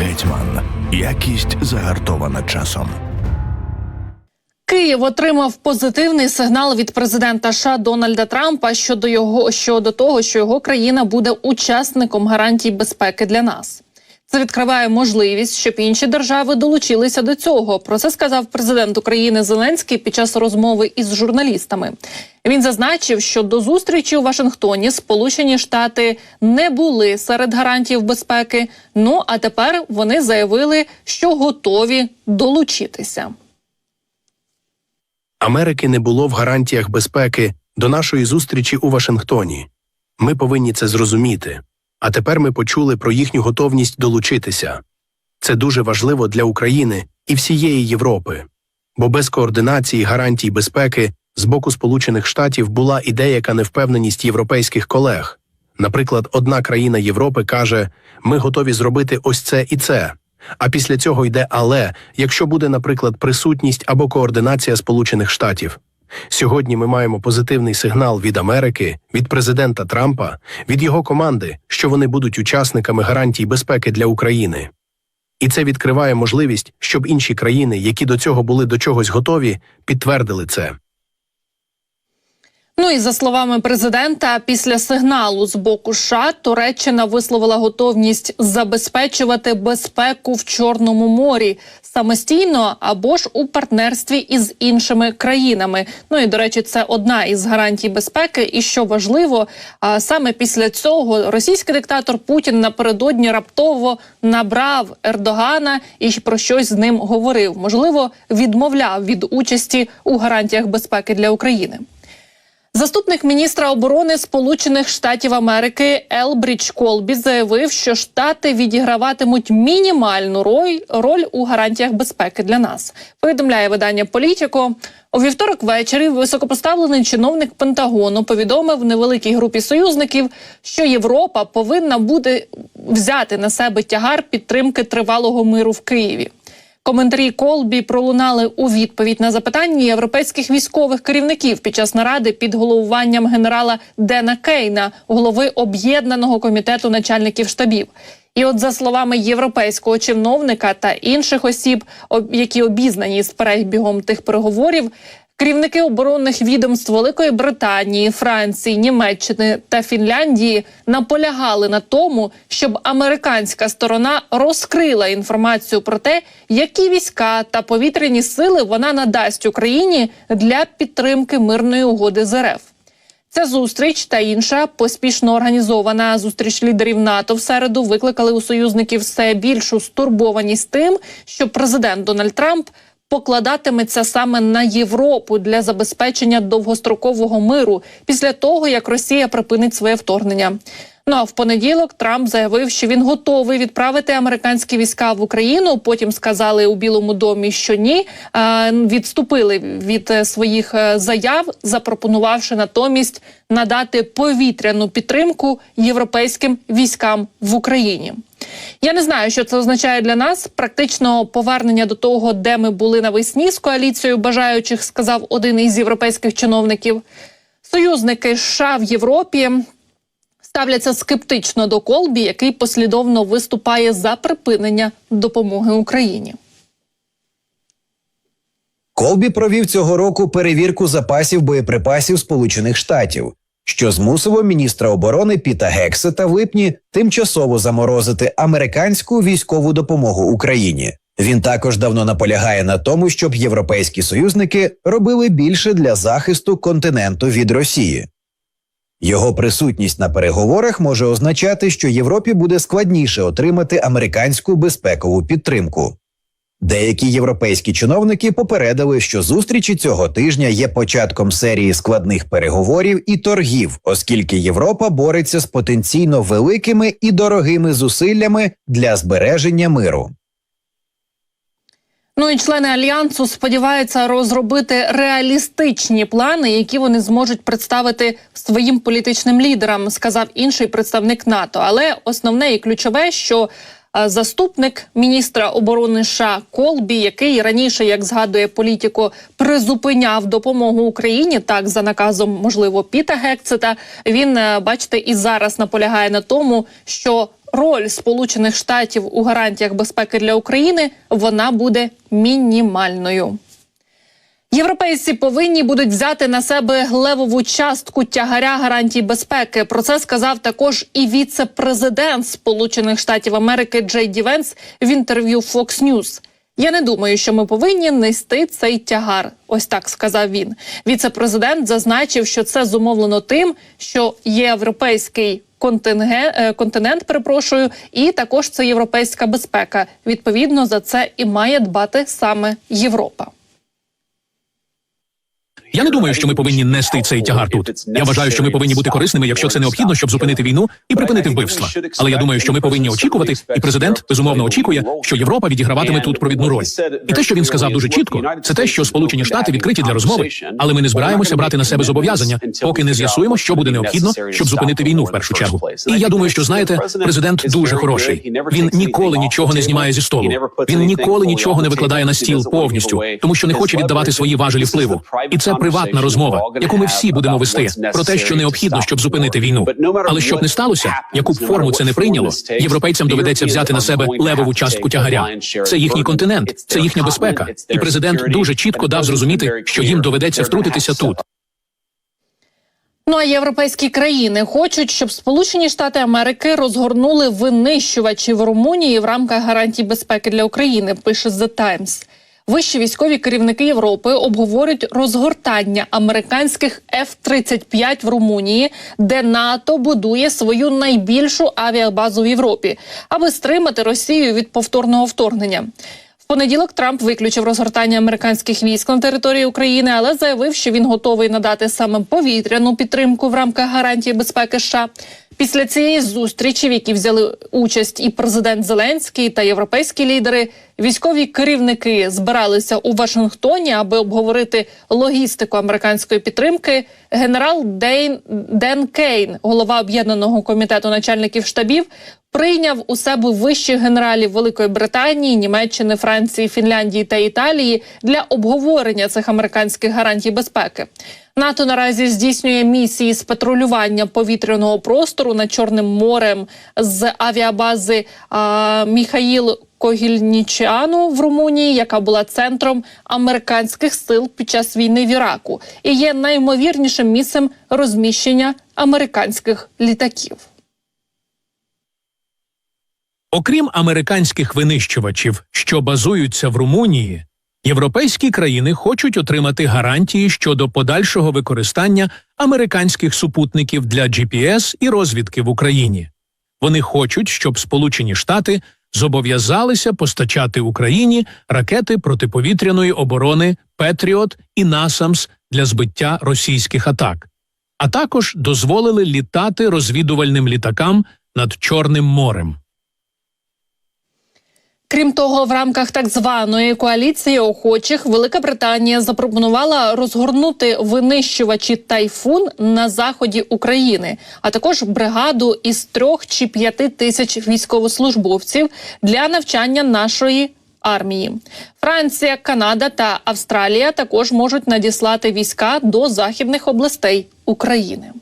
Гетьман. Якість загартована часом. Київ отримав позитивний сигнал від президента США Дональда Трампа щодо його щодо того, що його країна буде учасником гарантій безпеки для нас. Це відкриває можливість, щоб інші держави долучилися до цього. Про це сказав президент України Зеленський під час розмови із журналістами. Він зазначив, що до зустрічі у Вашингтоні Сполучені Штати не були серед гарантів безпеки. Ну а тепер вони заявили, що готові долучитися. Америки не було в гарантіях безпеки до нашої зустрічі у Вашингтоні. Ми повинні це зрозуміти. А тепер ми почули про їхню готовність долучитися. Це дуже важливо для України і всієї Європи, бо без координації гарантій безпеки з боку Сполучених Штатів була і деяка невпевненість європейських колег. Наприклад, одна країна Європи каже: ми готові зробити ось це і це. А після цього йде але, якщо буде, наприклад, присутність або координація Сполучених Штатів. Сьогодні ми маємо позитивний сигнал від Америки, від президента Трампа, від його команди, що вони будуть учасниками гарантій безпеки для України. І це відкриває можливість, щоб інші країни, які до цього були до чогось готові, підтвердили це. Ну і за словами президента, після сигналу з боку США Туреччина висловила готовність забезпечувати безпеку в Чорному морі самостійно або ж у партнерстві із іншими країнами. Ну і до речі, це одна із гарантій безпеки. І що важливо, саме після цього російський диктатор Путін напередодні раптово набрав Ердогана і про щось з ним говорив. Можливо, відмовляв від участі у гарантіях безпеки для України. Заступник міністра оборони Сполучених Штатів Америки Елбрідж Колбі заявив, що штати відіграватимуть мінімальну роль, роль у гарантіях безпеки для нас. Повідомляє видання Політіко. У вівторок ввечері високопоставлений чиновник Пентагону повідомив невеликій групі союзників, що Європа повинна буде взяти на себе тягар підтримки тривалого миру в Києві. Коментарі Колбі пролунали у відповідь на запитання європейських військових керівників під час наради під головуванням генерала Дена Кейна, голови об'єднаного комітету начальників штабів. І, от, за словами європейського чиновника та інших осіб, які обізнані з перебігом тих переговорів, Керівники оборонних відомств Великої Британії, Франції, Німеччини та Фінляндії наполягали на тому, щоб американська сторона розкрила інформацію про те, які війська та повітряні сили вона надасть Україні для підтримки мирної угоди з РФ. Ця зустріч та інша поспішно організована зустріч лідерів НАТО в середу викликали у союзників все більшу стурбованість тим, що президент Дональд Трамп покладатиметься саме на Європу для забезпечення довгострокового миру після того, як Росія припинить своє вторгнення. Ну а в понеділок Трамп заявив, що він готовий відправити американські війська в Україну. Потім сказали у Білому домі, що ні, відступили від е, своїх е, заяв, запропонувавши натомість надати повітряну підтримку європейським військам в Україні. Я не знаю, що це означає для нас. Практично повернення до того, де ми були навесні з коаліцією бажаючих, сказав один із європейських чиновників. Союзники США в Європі ставляться скептично до Колбі, який послідовно виступає за припинення допомоги Україні. Колбі провів цього року перевірку запасів боєприпасів Сполучених Штатів, що змусило міністра оборони Піта Гексета в липні тимчасово заморозити американську військову допомогу Україні. Він також давно наполягає на тому, щоб європейські союзники робили більше для захисту континенту від Росії. Його присутність на переговорах може означати, що Європі буде складніше отримати американську безпекову підтримку. Деякі європейські чиновники попередили, що зустрічі цього тижня є початком серії складних переговорів і торгів, оскільки Європа бореться з потенційно великими і дорогими зусиллями для збереження миру. Ну і члени альянсу сподіваються розробити реалістичні плани, які вони зможуть представити своїм політичним лідерам, сказав інший представник НАТО. Але основне і ключове, що заступник міністра оборони США Колбі, який раніше, як згадує політико, призупиняв допомогу Україні, так за наказом можливо Піта Гексета. Він бачите і зараз наполягає на тому, що роль Сполучених Штатів у гарантіях безпеки для України вона буде мінімальною. Європейці повинні будуть взяти на себе левову частку тягаря гарантій безпеки. Про це сказав також і віце-президент Сполучених Штатів Америки Джей Ді Венс в інтерв'ю Fox News. Я не думаю, що ми повинні нести цей тягар. Ось так сказав він. Віце-президент зазначив, що це зумовлено тим, що європейський континген, е, континент, перепрошую, і також це європейська безпека. Відповідно, за це і має дбати саме Європа. Я не думаю, що ми повинні нести цей тягар тут. Я вважаю, що ми повинні бути корисними, якщо це необхідно, щоб зупинити війну і припинити вбивства. Але я думаю, що ми повинні очікувати, і президент безумовно очікує, що Європа відіграватиме тут провідну роль. І те, що він сказав дуже чітко, це те, що Сполучені Штати відкриті для розмови, але ми не збираємося брати на себе зобов'язання, поки не з'ясуємо, що буде необхідно, щоб зупинити війну в першу чергу. І я думаю, що знаєте, президент дуже хороший. Він ніколи нічого не знімає зі столу. Він ніколи нічого не викладає на стіл повністю, тому що не хоче віддавати свої важелі впливу. І це приватна розмова, яку ми всі будемо вести про те, що необхідно, щоб зупинити війну. Але щоб не сталося, яку б форму це не прийняло, європейцям доведеться взяти на себе левову частку тягаря. Це їхній континент, це їхня безпека. І президент дуже чітко дав зрозуміти, що їм доведеться втрутитися тут. Ну а європейські країни хочуть, щоб Сполучені Штати Америки розгорнули винищувачі в Румунії в рамках гарантій безпеки для України. Пише The Times. Вищі військові керівники Європи обговорюють розгортання американських F-35 в Румунії, де НАТО будує свою найбільшу авіабазу в Європі, аби стримати Росію від повторного вторгнення. В понеділок Трамп виключив розгортання американських військ на території України, але заявив, що він готовий надати саме повітряну підтримку в рамках гарантії безпеки США. Після цієї зустрічі, в якій взяли участь і президент Зеленський та європейські лідери, військові керівники збиралися у Вашингтоні, аби обговорити логістику американської підтримки. Генерал Дейн Ден Кейн, голова об'єднаного комітету начальників штабів, прийняв у себе вищих генералів Великої Британії, Німеччини, Франції, Фінляндії та Італії для обговорення цих американських гарантій безпеки. НАТО наразі здійснює місії з патрулювання повітряного простору над Чорним морем з авіабази а, Міхаїл Когільнічану в Румунії, яка була центром американських сил під час війни в Іраку, і є наймовірнішим місцем розміщення американських літаків. Окрім американських винищувачів, що базуються в Румунії, європейські країни хочуть отримати гарантії щодо подальшого використання американських супутників для GPS і розвідки в Україні. Вони хочуть, щоб Сполучені Штати зобов'язалися постачати Україні ракети протиповітряної оборони Петріот і Насамс для збиття російських атак, а також дозволили літати розвідувальним літакам над Чорним морем. Крім того, в рамках так званої коаліції охочих Велика Британія запропонувала розгорнути винищувачі тайфун на заході України, а також бригаду із трьох чи п'яти тисяч військовослужбовців для навчання нашої армії. Франція, Канада та Австралія також можуть надіслати війська до західних областей України.